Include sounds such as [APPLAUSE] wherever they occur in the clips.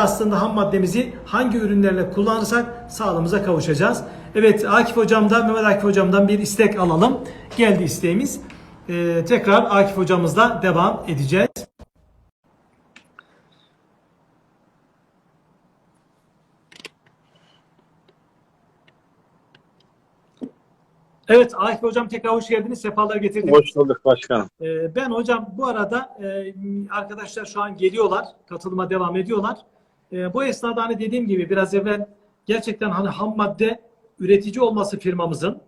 aslında ham maddemizi hangi ürünlerle kullanırsak sağlığımıza kavuşacağız. Evet Akif hocamdan, Mehmet Akif hocamdan bir istek alalım. Geldi isteğimiz. Ee, tekrar Akif hocamızla devam edeceğiz. Evet Akif hocam tekrar hoş geldiniz. Sefalar getirdiniz. Hoş bulduk başkanım. Ee, Ben hocam bu arada e, arkadaşlar şu an geliyorlar, katılıma devam ediyorlar. E, Bu esnada hani dediğim gibi biraz evvel gerçekten hani ham madde üretici olması firmamızın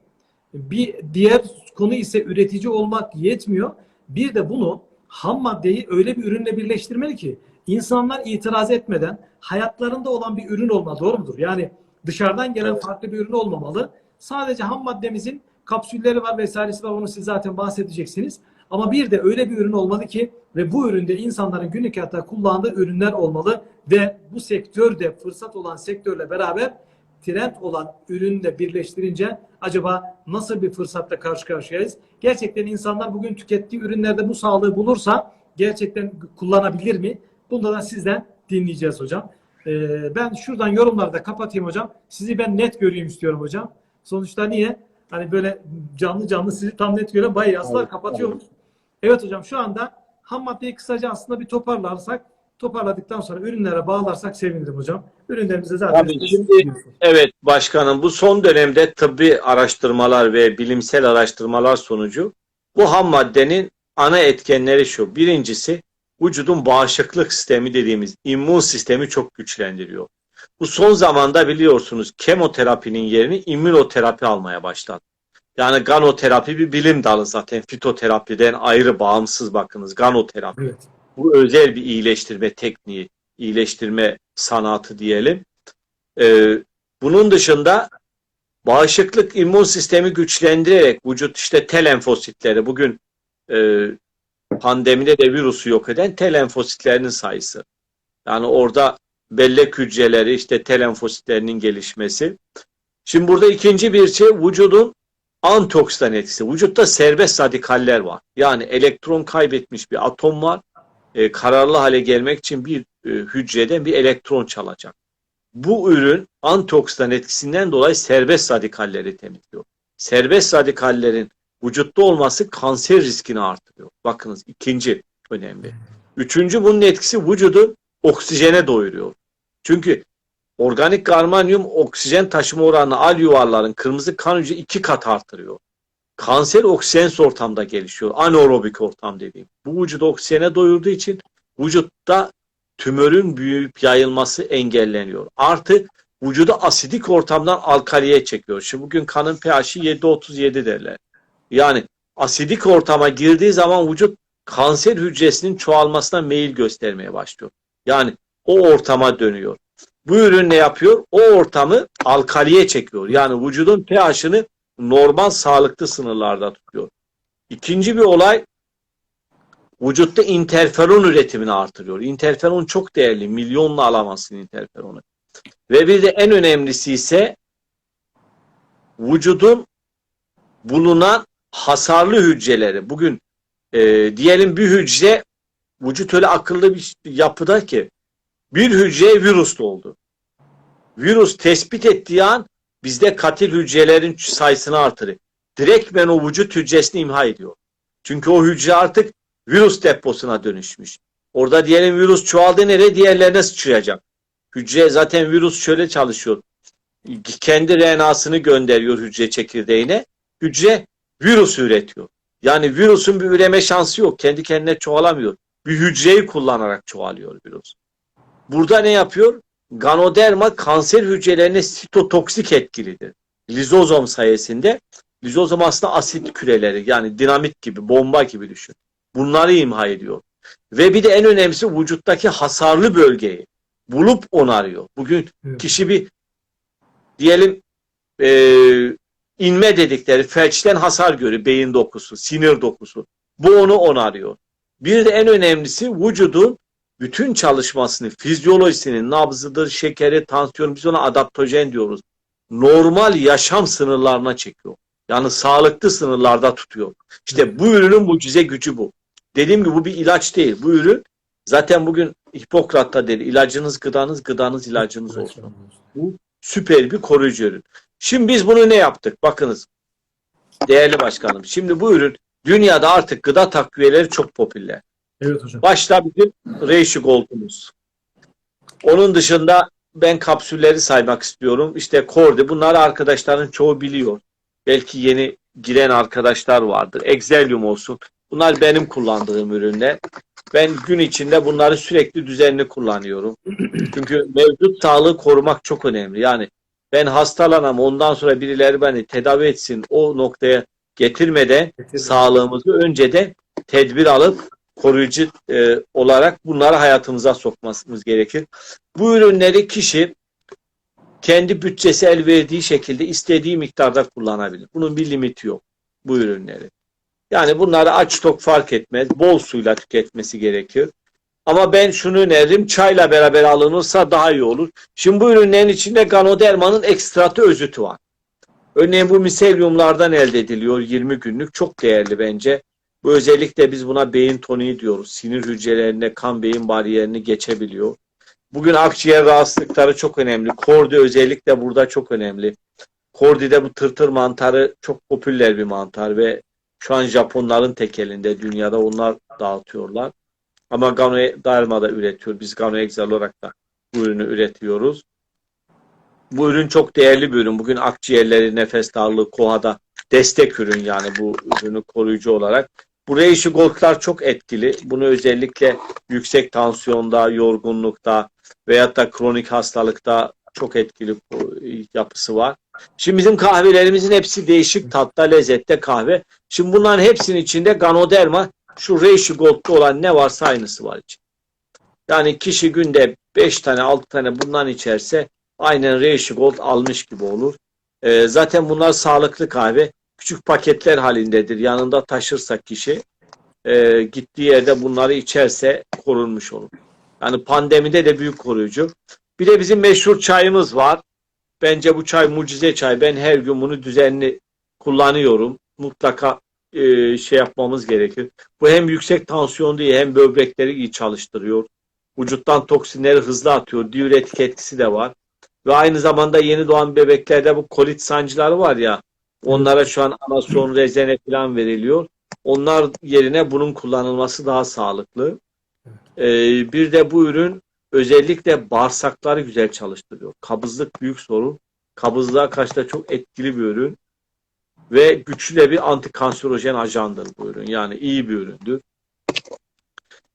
bir diğer konu ise üretici olmak yetmiyor. Bir de bunu ham maddeyi öyle bir ürünle birleştirmeli ki insanlar itiraz etmeden hayatlarında olan bir ürün olmalı. Doğru mudur? Yani dışarıdan gelen farklı bir ürün olmamalı. Sadece ham maddemizin kapsülleri var vesairesi var. Onu siz zaten bahsedeceksiniz. Ama bir de öyle bir ürün olmalı ki ve bu üründe insanların günlük hayatta kullandığı ürünler olmalı ve bu sektörde fırsat olan sektörle beraber trend olan ürünle birleştirince acaba nasıl bir fırsatla karşı karşıyayız? Gerçekten insanlar bugün tükettiği ürünlerde bu sağlığı bulursa gerçekten kullanabilir mi? Bunda da sizden dinleyeceğiz hocam. Ee, ben şuradan yorumlarda kapatayım hocam. Sizi ben net göreyim istiyorum hocam. Sonuçta niye? Hani böyle canlı canlı sizi tam net göre bayağı Evet, kapatıyoruz. Evet hocam şu anda ham maddeyi kısaca aslında bir toparlarsak toparladıktan sonra ürünlere bağlarsak sevinirim hocam. Ürünlerimize zaten Tabii, şimdi-. Evet başkanım bu son dönemde tıbbi araştırmalar ve bilimsel araştırmalar sonucu bu ham maddenin ana etkenleri şu. Birincisi vücudun bağışıklık sistemi dediğimiz immün sistemi çok güçlendiriyor. Bu son zamanda biliyorsunuz kemoterapinin yerini immünoterapi almaya başladı. Yani ganoterapi bir bilim dalı zaten fitoterapiden ayrı bağımsız bakınız ganoterapi. Evet. Bu özel bir iyileştirme tekniği, iyileştirme sanatı diyelim. Ee, bunun dışında bağışıklık immün sistemi güçlendirerek vücut işte T lenfositleri bugün e, pandemide de virüsü yok eden T lenfositlerinin sayısı. Yani orada bellek hücreleri işte T lenfositlerinin gelişmesi. Şimdi burada ikinci bir şey vücudun antioksidan etkisi. Vücutta serbest radikaller var. Yani elektron kaybetmiş bir atom var. E, kararlı hale gelmek için bir e, hücreden bir elektron çalacak. Bu ürün antioksidan etkisinden dolayı serbest radikalleri temizliyor. Serbest radikallerin vücutta olması kanser riskini artırıyor. Bakınız ikinci önemli. Üçüncü bunun etkisi vücudu oksijene doyuruyor. Çünkü organik garmanyum oksijen taşıma oranını al yuvarların kırmızı kan hücre iki kat artırıyor. Kanser oksijensiz ortamda gelişiyor. Anaerobik ortam dediğim. Bu vücudu oksijene doyurduğu için vücutta tümörün büyüyüp yayılması engelleniyor. Artı vücudu asidik ortamdan alkaliye çekiyor. Şimdi bugün kanın pH'i 7.37 derler. Yani asidik ortama girdiği zaman vücut kanser hücresinin çoğalmasına meyil göstermeye başlıyor. Yani o ortama dönüyor. Bu ürün ne yapıyor? O ortamı alkaliye çekiyor. Yani vücudun pH'ını normal sağlıklı sınırlarda tutuyor. İkinci bir olay vücutta interferon üretimini artırıyor. Interferon çok değerli. Milyonla alamazsın interferonu. Ve bir de en önemlisi ise vücudun bulunan hasarlı hücreleri. Bugün e, diyelim bir hücre vücut öyle akıllı bir yapıda ki bir hücreye virüs oldu. Virüs tespit ettiği an bizde katil hücrelerin sayısını artırır. Direktmen o vücut hücresini imha ediyor. Çünkü o hücre artık virüs deposuna dönüşmüş. Orada diyelim virüs çoğaldı nereye diğerlerine sıçrayacak. Hücre zaten virüs şöyle çalışıyor. Kendi RNA'sını gönderiyor hücre çekirdeğine. Hücre virüs üretiyor. Yani virüsün bir üreme şansı yok. Kendi kendine çoğalamıyor. Bir hücreyi kullanarak çoğalıyor virüs. Burada ne yapıyor? Ganoderma kanser hücrelerine sitotoksik etkilidir. Lizozom sayesinde lizozom aslında asit küreleri yani dinamit gibi, bomba gibi düşün. Bunları imha ediyor. Ve bir de en önemlisi vücuttaki hasarlı bölgeyi bulup onarıyor. Bugün Evet. kişi bir diyelim e, inme dedikleri felçten hasar görüyor. Beyin dokusu, sinir dokusu. Bu onu onarıyor. Bir de en önemlisi vücudun bütün çalışmasını, fizyolojisini, nabzıdır, şekeri, tansiyonu biz ona adaptojen diyoruz. Normal yaşam sınırlarına çekiyor. Yani sağlıklı sınırlarda tutuyor. İşte bu ürünün mucize gücü bu. Dediğim gibi bu bir ilaç değil. Bu ürün Zaten bugün Hipokrat'ta dedi ilacınız gıdanız, gıdanız ilacınız olsun. Süper bir koruyucu ürün. Şimdi biz bunu ne yaptık? Bakınız değerli başkanım. Şimdi bu ürün dünyada artık gıda takviyeleri çok popüler. Evet hocam. Başta bizim Reishi Gold'umuz. Onun dışında ben kapsülleri saymak istiyorum. İşte Kordi. Bunları arkadaşların çoğu biliyor. Belki yeni giren arkadaşlar vardır. Exelium olsun. Bunlar benim kullandığım ürünler. Ben gün içinde bunları sürekli düzenli kullanıyorum. [CLEARS THROAT] Çünkü mevcut sağlığı korumak çok önemli. Yani ben hastalanam ondan sonra birileri beni tedavi etsin o noktaya getirmeden sağlığımızı önceden tedbir alıp koruyucu e, olarak bunları hayatımıza sokmamız gerekir. Bu ürünleri kişi kendi bütçesi el verdiği şekilde istediği miktarda kullanabilir. Bunun bir limiti yok bu ürünleri. Yani bunları aç tok fark etmez. Bol suyla tüketmesi gerekir. Ama ben şunu öneririm. Çayla beraber alınırsa daha iyi olur. Şimdi bu ürünlerin içinde Ganoderma'nın ekstratı özütü var. Örneğin bu miselyumlardan elde ediliyor 20 günlük. Çok değerli bence. Bu özellikle biz buna beyin toniği diyoruz. Sinir hücrelerinde kan beyin bariyerini geçebiliyor. Bugün akciğer rahatsızlıkları çok önemli. Kordi özellikle burada çok önemli. Kordi'de bu tırtır mantarı çok popüler bir mantar ve şu an Japonların tek elinde. Dünyada onlar dağıtıyorlar. Ama Ganoderma da üretiyor. Biz Ganoexal olarak da bu ürünü üretiyoruz. Bu ürün çok değerli bir ürün. Bugün akciğerleri, nefes darlığı, kohada destek ürün yani bu ürünü koruyucu olarak. Bu Reishi Gold'lar çok etkili. Bunu özellikle yüksek tansiyonda, yorgunlukta veyahut da kronik hastalıkta çok etkili yapısı var. Şimdi bizim kahvelerimizin hepsi değişik tatta, lezzette kahve. Şimdi bunların hepsinin içinde Ganoderma şu Reishi Gold'da olan ne varsa aynısı var için. Yani kişi günde 5 tane 6 tane bundan içerse aynen Reishi Gold almış gibi olur. Ee, zaten bunlar sağlıklı kahve. Küçük paketler halindedir. Yanında taşırsa kişi e, gittiği yerde bunları içerse korunmuş olur. Yani pandemide de büyük koruyucu. Bir de bizim meşhur çayımız var. Bence bu çay mucize çay. Ben her gün bunu düzenli kullanıyorum. Mutlaka e, şey yapmamız gerekir. Bu hem yüksek tansiyon değil hem böbrekleri iyi çalıştırıyor. Vücuttan toksinleri hızlı atıyor. Diüretik etkisi de var. Ve aynı zamanda yeni doğan bebeklerde bu kolit sancıları var ya onlara şu an anason, rezene falan veriliyor. Onlar yerine bunun kullanılması daha sağlıklı. Ee, bir de bu ürün özellikle bağırsakları güzel çalıştırıyor. Kabızlık büyük sorun. Kabızlığa karşı da çok etkili bir ürün. Ve güçlü de bir antikanserojen ajandır bu ürün. Yani iyi bir üründür.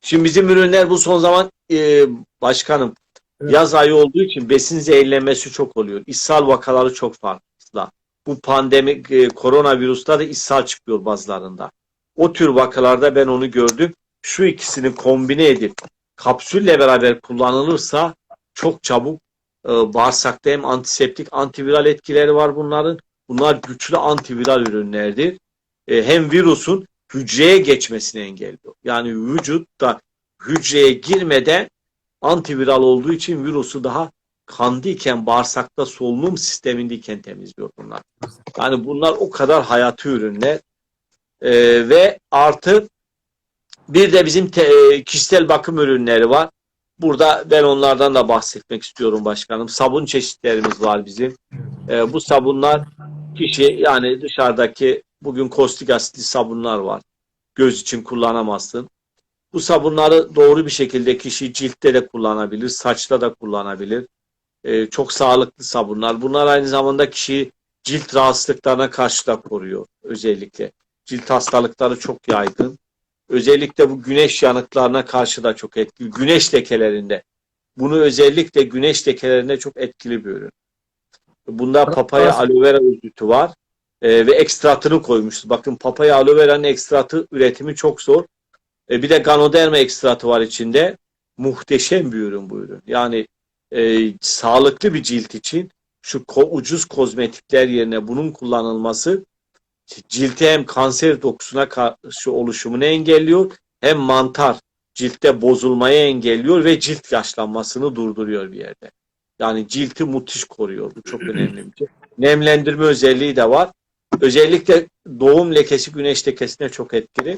Şimdi bizim ürünler bu son zaman e, başkanım Evet. yaz ayı olduğu için besin zehirlenmesi çok oluyor. İshal vakaları çok fazla. Bu pandemi e, koronavirüste de ishal çıkıyor bazılarında. O tür vakalarda ben onu gördüm. Şu ikisini kombine edip kapsülle beraber kullanılırsa çok çabuk e, bağırsakta hem antiseptik antiviral etkileri var bunların. Bunlar güçlü antiviral ürünlerdir. E, hem virüsün hücreye geçmesini engelliyor. Yani vücutta hücreye girmeden antiviral olduğu için virüsü daha kandıyken bağırsakta solunum sistemindeyken temizliyor bunlar. Yani bunlar o kadar hayati ürünler. E, ve artı bir de bizim te, e, kişisel bakım ürünleri var. Burada ben onlardan da bahsetmek istiyorum başkanım. Sabun çeşitlerimiz var bizim. E, bu sabunlar kişi yani dışarıdaki bugün kostik asitli sabunlar var. Göz için kullanamazsın. Bu sabunları doğru bir şekilde kişi ciltte de kullanabilir, saçta da kullanabilir. E, çok sağlıklı sabunlar. Bunlar aynı zamanda kişiyi cilt rahatsızlıklarına karşı da koruyor özellikle. Cilt hastalıkları çok yaygın. Özellikle bu güneş yanıklarına karşı da çok etkili. Güneş lekelerinde. Bunu özellikle güneş lekelerinde çok etkili bir ürün. Bunda papaya aloe vera özütü var. E, ve ekstratını koymuşuz. Bakın papaya aloe vera'nın ekstratı üretimi çok zor. E, bir de Ganoderma ekstratı var içinde. Muhteşem bir ürün bu ürün. Yani e, sağlıklı bir cilt için şu ko ucuz kozmetikler yerine bunun kullanılması cilte hem kanser dokusuna karşı oluşumunu engelliyor hem mantar ciltte bozulmayı engelliyor ve cilt yaşlanmasını durduruyor bir yerde. Yani cilti müthiş koruyor. Bu çok önemli bir şey. [CLEARS THROAT] Nemlendirme özelliği de var. Özellikle doğum lekesi güneş lekesine çok etkili.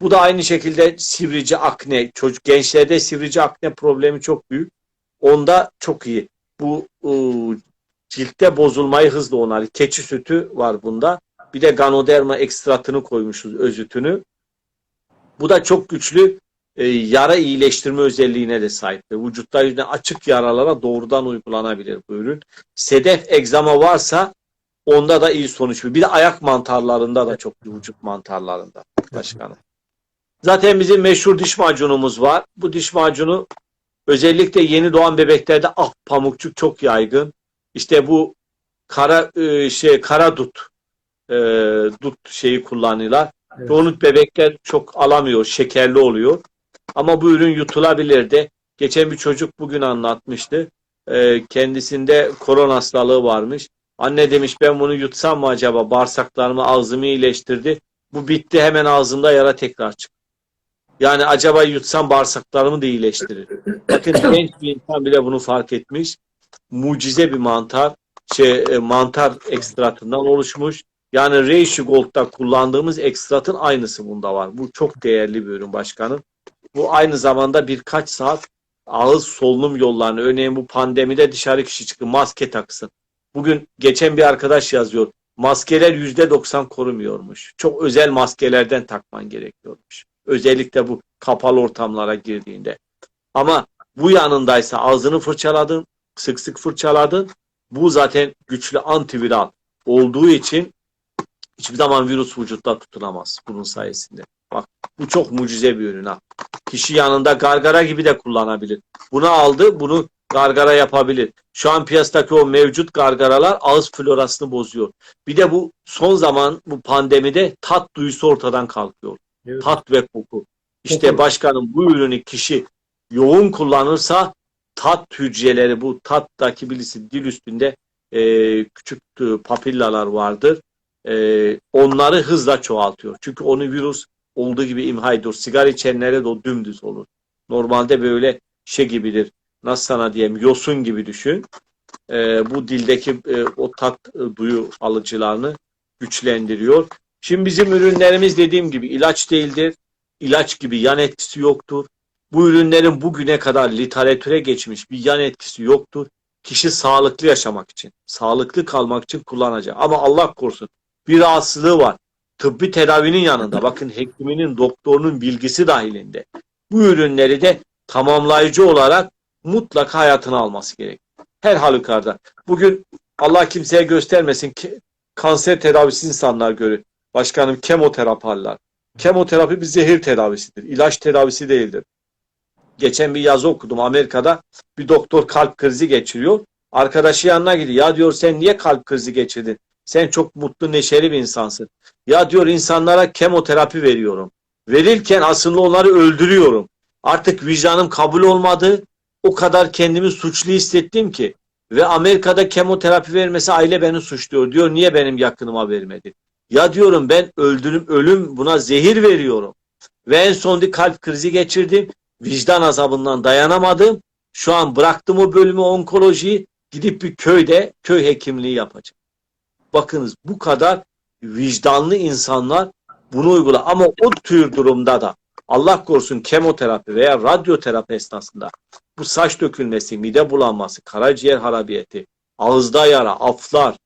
Bu da aynı şekilde sivrici akne, çocuk gençlerde sivrici akne problemi çok büyük. Onda çok iyi. Bu ıı, ciltte bozulmayı hızlı onarır. Keçi sütü var bunda. Bir de ganoderma ekstratını koymuşuz özütünü. Bu da çok güçlü e, yara iyileştirme özelliğine de sahip. Ve Vücutta yüzüne açık yaralara doğrudan uygulanabilir bu ürün. Sedef egzama varsa onda da iyi sonuç. Bir de ayak mantarlarında da çok vücut mantarlarında başkanım. Zaten bizim meşhur diş macunumuz var. Bu diş macunu özellikle yeni doğan bebeklerde ah pamukçuk çok yaygın. İşte bu kara e, şey kara dut e, dut şeyi kullanıyorlar. Evet. Donut bebekler çok alamıyor, şekerli oluyor. Ama bu ürün yutulabilir de. Geçen bir çocuk bugün anlatmıştı. E, kendisinde koron hastalığı varmış. Anne demiş ben bunu yutsam mı acaba? Bağırsaklarımı, ağzımı iyileştirdi. Bu bitti hemen ağzımda yara tekrar çıktı. Yani acaba yutsam bağırsaklarımı da iyileştirir. Bakın [COUGHS] genç bir insan bile bunu fark etmiş. Mucize bir mantar. Şey, e, mantar ekstratından oluşmuş. Yani Reishi Gold'da kullandığımız ekstratın aynısı bunda var. Bu çok değerli bir ürün başkanım. Bu aynı zamanda birkaç saat ağız solunum yollarını örneğin bu pandemide dışarı kişi çıkın maske taksın. Bugün geçen bir arkadaş yazıyor. Maskeler yüzde doksan korumuyormuş. Çok özel maskelerden takman gerekiyormuş. Özellikle bu kapalı ortamlara girdiğinde. Ama bu yanındaysa ağzını fırçaladın, sık sık fırçaladın. Bu zaten güçlü antiviral olduğu için hiçbir zaman virüs vücutta tutunamaz bunun sayesinde. Bak bu çok mucize bir ürün ha. Kişi yanında gargara gibi de kullanabilir. Bunu aldı, bunu gargara yapabilir. Şu an piyasadaki o mevcut gargaralar ağız florasını bozuyor. Bir de bu son zaman bu pandemide tat duyusu ortadan kalkıyor. Evet. Tat ve koku. İşte Koku. başkanım bu ürünü kişi yoğun kullanırsa tat hücreleri bu tattaki birisi dil üstünde e, küçük e, papillalar vardır. E, onları hızla çoğaltıyor. Çünkü onu virüs olduğu gibi imha ediyor. Sigara içenlere de o dümdüz olur. Normalde böyle şey gibidir. Nasıl sana diyeyim yosun gibi düşün. E, bu dildeki e, o tat e, duyu alıcılarını güçlendiriyor. Şimdi bizim ürünlerimiz dediğim gibi ilaç değildir. İlaç gibi yan etkisi yoktur. Bu ürünlerin bugüne kadar literatüre geçmiş bir yan etkisi yoktur. Kişi sağlıklı yaşamak için, sağlıklı kalmak için kullanacak. Ama Allah korusun bir rahatsızlığı var. Tıbbi tedavinin yanında bakın hekiminin, doktorunun bilgisi dahilinde. Bu ürünleri de tamamlayıcı olarak mutlaka hayatına alması gerek. Her halükarda. Bugün Allah kimseye göstermesin ki kanser tedavisi insanlar görür. Başkanım kemoterapi alırlar. Kemoterapi bir zehir tedavisidir. İlaç tedavisi değildir. Geçen bir yazı okudum Amerika'da. Bir doktor kalp krizi geçiriyor. Arkadaşı yanına gidiyor. Ya diyor sen niye kalp krizi geçirdin? Sen çok mutlu, neşeli bir insansın. Ya diyor insanlara kemoterapi veriyorum. Verirken aslında onları öldürüyorum. Artık vicdanım kabul olmadı. O kadar kendimi suçlu hissettim ki. Ve Amerika'da kemoterapi vermesi aile beni suçluyor. Diyor niye benim yakınıma vermedi? Ya diyorum ben öldürüm, ölüm buna zehir veriyorum. Ve en son bir kalp krizi geçirdim. Vicdan azabından dayanamadım. Şu an bıraktım o bölümü onkolojiyi. Gidip bir köyde köy hekimliği yapacağım. Bakınız bu kadar vicdanlı insanlar bunu uygula. Ama o tür durumda da Allah korusun kemoterapi veya radyoterapi esnasında bu saç dökülmesi, mide bulanması, karaciğer harabiyeti, ağızda yara, aflar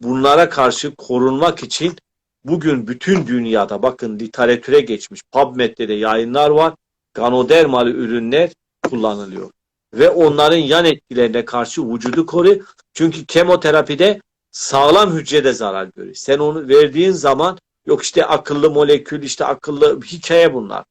bunlara karşı korunmak için bugün bütün dünyada bakın literatüre geçmiş PubMed'de de yayınlar var. Ganodermalı ürünler kullanılıyor. Ve onların yan etkilerine karşı vücudu koruyor. Çünkü kemoterapide sağlam hücrede zarar görüyor. Sen onu verdiğin zaman yok işte akıllı molekül, işte akıllı hikaye bunlar.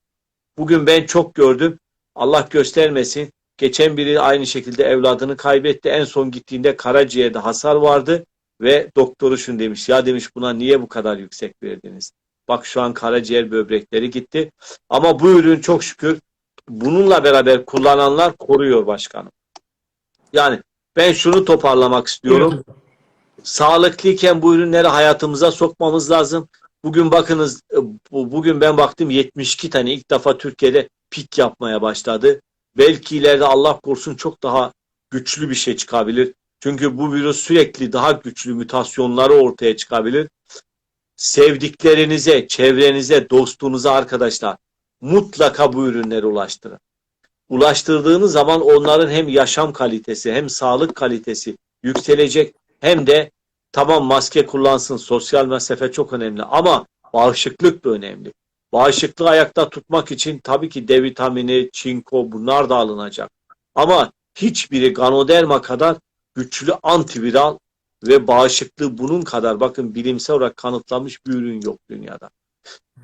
Bugün ben çok gördüm. Allah göstermesin. Geçen biri aynı şekilde evladını kaybetti. En son gittiğinde karaciğerde hasar vardı ve doktoru şunu demiş. Ya demiş buna niye bu kadar yüksek verdiniz? Bak şu an karaciğer böbrekleri gitti. Ama bu ürün çok şükür bununla beraber kullananlar koruyor başkanım. Yani ben şunu toparlamak istiyorum. Evet. Sağlıklıyken bu ürünleri hayatımıza sokmamız lazım. Bugün bakınız e, bu- bugün ben baktım 72 tane ilk defa Türkiye'de pik yapmaya başladı. Belki ileride Allah korusun çok daha güçlü bir şey çıkabilir. Çünkü bu virüs sürekli daha güçlü mutasyonları ortaya çıkabilir. Sevdiklerinize, çevrenize, dostunuza arkadaşlar mutlaka bu ürünleri ulaştırın. Ulaştırdığınız zaman onların hem yaşam kalitesi hem sağlık kalitesi yükselecek hem de tamam maske kullansın, sosyal mesafe çok önemli ama bağışıklık da önemli. Bağışıklığı ayakta tutmak için tabii ki D vitamini, çinko bunlar da alınacak. Ama hiçbiri Ganoderma kadar güçlü antiviral ve bağışıklığı bunun kadar bakın bilimsel olarak kanıtlanmış bir ürün yok dünyada.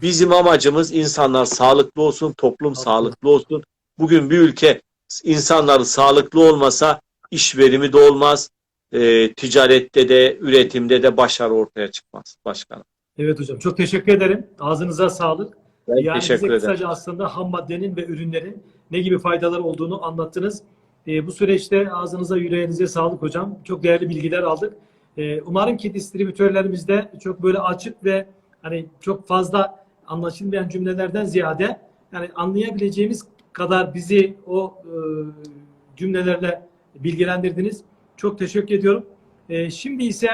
Bizim amacımız insanlar sağlıklı olsun, toplum sağlıklı olsun. Bugün bir ülke insanları sağlıklı olmasa iş verimi de olmaz, e, ticarette de, üretimde de başarı ortaya çıkmaz başkanım. Evet hocam çok teşekkür ederim. Ağzınıza sağlık. Ben yani teşekkür bize ederim. kısaca aslında ham maddenin ve ürünlerin ne gibi faydaları olduğunu anlattınız. Ee, bu süreçte ağzınıza yüreğinize sağlık hocam. Çok değerli bilgiler aldık. Ee, umarım ki distribütörlerimizde çok böyle açık ve hani çok fazla anlaşılmayan cümlelerden ziyade yani anlayabileceğimiz kadar bizi o e, cümlelerle bilgilendirdiniz. Çok teşekkür ediyorum. Ee, şimdi ise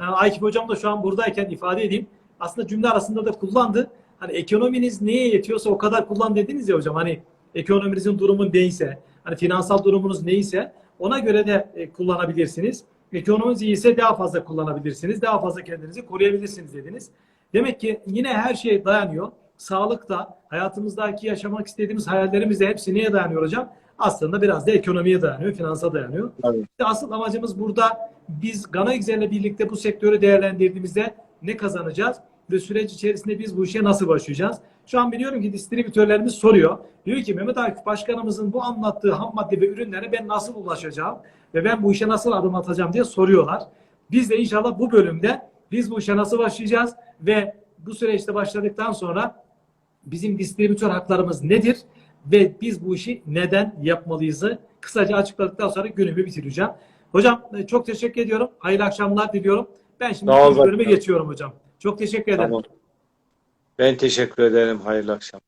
e, Akif hocam da şu an buradayken ifade edeyim. Aslında cümle arasında da kullandı. Hani ekonominiz neye yetiyorsa o kadar kullan dediniz ya hocam. Hani ekonominizin durumu neyse, hani finansal durumunuz neyse ona göre de e, kullanabilirsiniz. Ekonominiz iyiyse daha fazla kullanabilirsiniz. Daha fazla kendinizi koruyabilirsiniz dediniz. Demek ki yine her şey dayanıyor. Sağlık da, hayatımızdaki yaşamak istediğimiz hayallerimiz de hepsi neye dayanıyor hocam? Aslında biraz da ekonomiye dayanıyor, finansa dayanıyor. İşte asıl amacımız burada biz Gana ile birlikte bu sektörü değerlendirdiğimizde ne kazanacağız? Ve süreç içerisinde biz bu işe nasıl başlayacağız? Şu an biliyorum ki distribütörlerimiz soruyor. Diyor ki Mehmet Akif Başkanımızın bu anlattığı ham madde ve ürünlere ben nasıl ulaşacağım? Ve ben bu işe nasıl adım atacağım diye soruyorlar. Biz de inşallah bu bölümde biz bu işe nasıl başlayacağız? Ve bu süreçte başladıktan sonra bizim distribütör haklarımız nedir? Ve biz bu işi neden yapmalıyızı kısaca açıkladıktan sonra günümü bitireceğim. Hocam e, çok teşekkür ediyorum. Hayırlı akşamlar diliyorum. Ben şimdi bölüme geçiyorum hocam. Çok teşekkür ederim. Tamam. Ben teşekkür ederim. Hayırlı akşam.